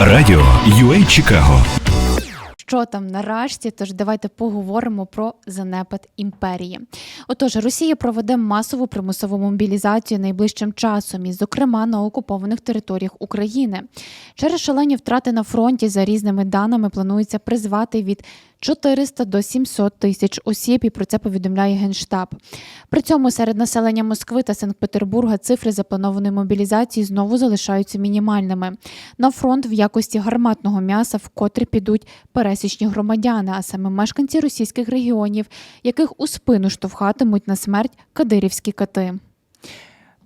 Радіо UA Чикаго що там нарешті. Тож давайте поговоримо про занепад імперії. Отож, Росія проведе масову примусову мобілізацію найближчим часом, і, зокрема, на окупованих територіях України. Через шалені втрати на фронті за різними даними планується призвати від 400 до 700 тисяч осіб, і про це повідомляє Генштаб. При цьому серед населення Москви та Санкт-Петербурга цифри запланованої мобілізації знову залишаються мінімальними. На фронт в якості гарматного м'яса вкотре підуть пересічні громадяни, а саме мешканці російських регіонів, яких у спину штовхатимуть на смерть кадирівські кати.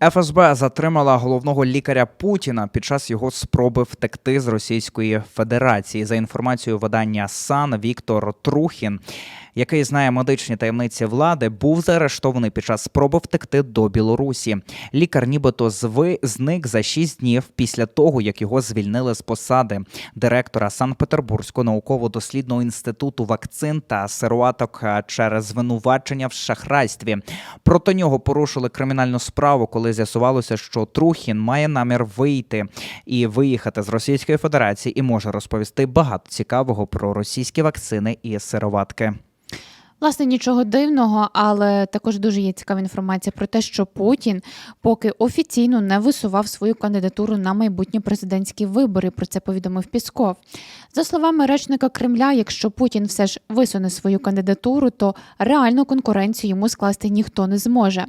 ФСБ затримала головного лікаря Путіна під час його спроби втекти з Російської Федерації. За інформацією видання САН Віктор Трухін, який знає медичні таємниці влади, був заарештований під час спроби втекти до Білорусі. Лікар, нібито зви зник за шість днів після того, як його звільнили з посади директора Санкт-Петербурзького науково-дослідного інституту вакцин та сироваток е, через звинувачення в шахрайстві. Проти нього порушили кримінальну справу, коли з'ясувалося, що Трухін має намір вийти і виїхати з Російської Федерації і може розповісти багато цікавого про російські вакцини і сироватки. Власне, нічого дивного, але також дуже є цікава інформація про те, що Путін поки офіційно не висував свою кандидатуру на майбутні президентські вибори. Про це повідомив Пісков. За словами речника Кремля, якщо Путін все ж висуне свою кандидатуру, то реальну конкуренцію йому скласти ніхто не зможе.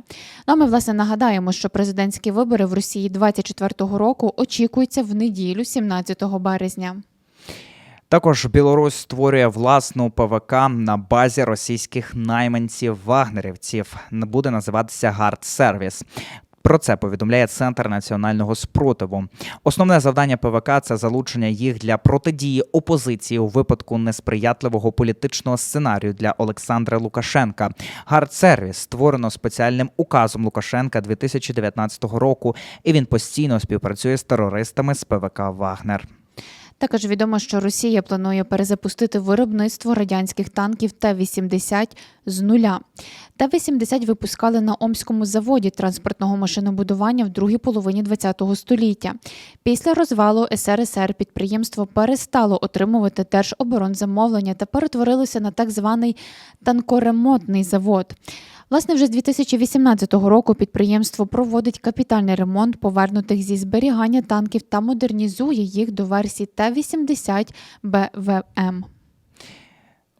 Ну, а ми власне нагадаємо, що президентські вибори в Росії 24-го року очікуються в неділю, 17 березня. Також Білорусь створює власну ПВК на базі російських найманців вагнерівців. Буде називатися Гард Сервіс. Про це повідомляє Центр національного спротиву. Основне завдання ПВК це залучення їх для протидії опозиції у випадку несприятливого політичного сценарію для Олександра Лукашенка. Гард-сервіс створено спеціальним указом Лукашенка 2019 року, і він постійно співпрацює з терористами з ПВК Вагнер. Також відомо, що Росія планує перезапустити виробництво радянських танків Т-80 з нуля. Т-80 випускали на Омському заводі транспортного машинобудування в другій половині ХХ століття. Після розвалу СРСР підприємство перестало отримувати держоборонзамовлення та перетворилося на так званий танкоремонтний завод. Власне, вже з 2018 року підприємство проводить капітальний ремонт повернутих зі зберігання танків та модернізує їх до версії Т-80 БВМ.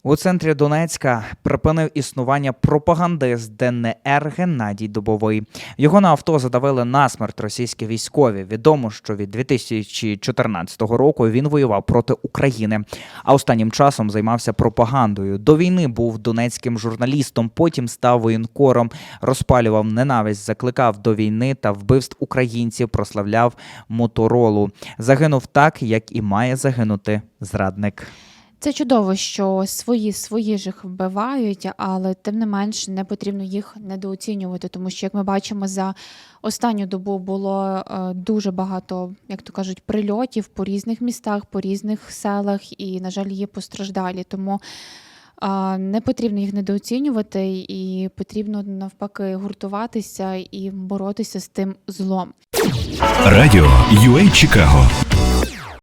У центрі Донецька припинив існування пропагандист ДНР Геннадій Дубовий. Його на авто задавили насмерть російські військові. Відомо, що від 2014 року він воював проти України, а останнім часом займався пропагандою. До війни був донецьким журналістом, потім став воєнкором, розпалював ненависть, закликав до війни та вбивств українців, прославляв моторолу. Загинув так, як і має загинути зрадник. Це чудово, що свої свої ж вбивають, але тим не менш не потрібно їх недооцінювати, тому що, як ми бачимо, за останню добу було е, дуже багато, як то кажуть, прильотів по різних містах, по різних селах, і, на жаль, є постраждалі. Тому не потрібно їх недооцінювати, і потрібно навпаки гуртуватися і боротися з тим злом. Радіо UA Чикаго